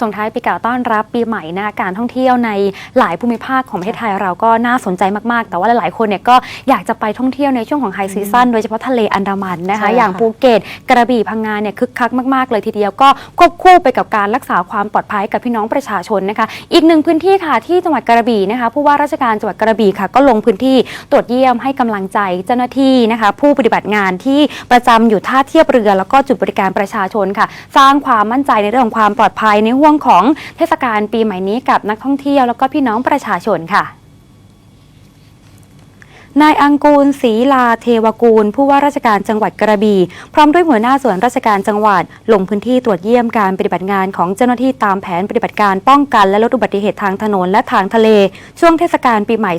ส่งท้ายปีเก่าต้อนรับปีใหม่นะการท่องเที่ยวในหลายภูมิภาคของประเทศไทยเราก็น่าสนใจมากๆ แต่ว่าหลายๆคนเนี่ยก็อยากจะไปท่องเที่ยวในช่วงของไฮซีซั่นโดยเฉพาะทะเลอันดามันนะใช่คะค่ะอย่างภูเก็ตกระบี่พังงาเนี่ยคึกคักมากๆ เลยทีเดียวก็ควบคู่ไปกับการรักษาความปลอดภัยกับพี่น้องประชาชนนะคะ อีกหนึ่งพื้นที่ค่ะที่จังหวัดกระบี่นะคะผู้ว่าราชการจังหวัดกระบี่ค่ะ ก็ลงพื้นที่ตรวจเยี่ยมให้กำลังใจเจ้าหน้าที่นะคะ ผู้ปฏิบัติงานที่ประจำอยู่ท่าเทียบเรือ แล้วก็จุดบริการประชาชนค่ะ สร้างความมั่นใจในเรื่องของความปลอดภัยในห่วงของเทศกาลปีใหม่นี้กับนักท่องเที่ยวแล้วก็พี่น้องประชาชนค่ะ นายอังกูลศรีลาเทวกูล ผู้ว่าราชการจังหวัดกระบี่พร้อมด้วยหัวหน้าส่วนราชการจังหวัด ลงพื้นที่ตรวจเยี่ยมการปฏิบัติงานของเจ้าหน้าที่ตามแผนปฏิบัติการป้องกันและลดอุบัติเหตุทางถนนและทางทะเล ช่วงเทศกาลปีใหม่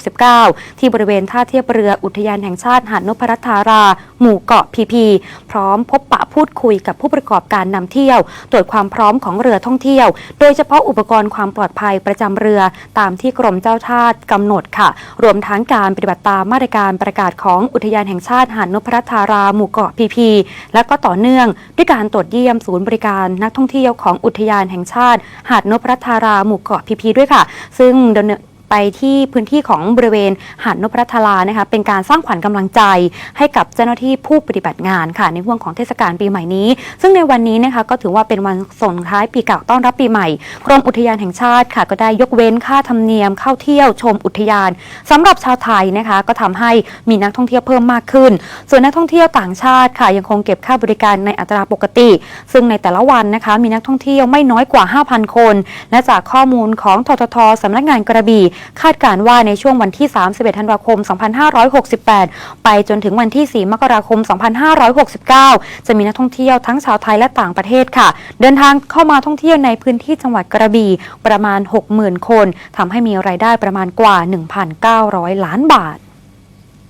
2569 ที่บริเวณท่าเทียบเรืออุทยานแห่งชาติหาดนพรัตธารา หมู่เกาะพีพี พร้อมพบปะพูดคุยกับผู้ประกอบการนำเที่ยว ตรวจความพร้อมของเรือท่องเที่ยว โดยเฉพาะอุปกรณ์ความปลอดภัยประจำเรือ ตามที่กรมเจ้าท่ากำหนดค่ะ รวมทั้งการปฏิบัติตามมาตรการประกาศของอุทยานแห่งชาติหาดนพรัตน์ธาราหมู่เกาะพีพีและก็ต่อเนื่องด้วยการตรวจเยี่ยมศูนย์บริการนักท่องเที่ยวของอุทยานแห่งชาติ หาดนพรัตน์ธาราหมู่เกาะพีพีด้วยค่ะ ซึ่งเนิน ไปที่พื้นที่ของบริเวณหาดนพรัตน์ธารานะคะเป็นการสร้างขวัญกำลังใจ ให้กับเจ้าหน้าที่ผู้ปฏิบัติงานค่ะ ในห่วงของเทศกาลปีใหม่นี้ ซึ่งในวันนี้นะคะก็ถือว่าเป็นวันส่งท้ายปีเก่าต้อนรับปีใหม่กรมอุทยานแห่งชาติค่ะ ก็ได้ยกเว้นค่าธรรมเนียมเข้าเที่ยวชมอุทยานสำหรับชาวไทยนะคะก็ทำให้มีนักท่องเที่ยวเพิ่มมากขึ้น ส่วนนักท่องเที่ยวต่างชาติค่ะยังคงเก็บค่าบริการในอัตราปกติ ซึ่งในแต่ละวันนะคะมีนักท่องเที่ยวไม่น้อยกว่า 5,000 คน และจากข้อมูลของทททสำนักงานกระบี่คาดการว่าในช่วงวันที่ 31 ธันวาคม 2568 ไปจนถึงวันที่ 4 มกราคม 2569 จะมีนักท่องเที่ยวทั้งชาวไทยและต่างประเทศค่ะ เดินทางเข้ามาท่องเที่ยวในพื้นที่จังหวัดกระบี่ประมาณ 60,000 คนทำให้มีรายได้ประมาณกว่า 1,900 ล้านบาท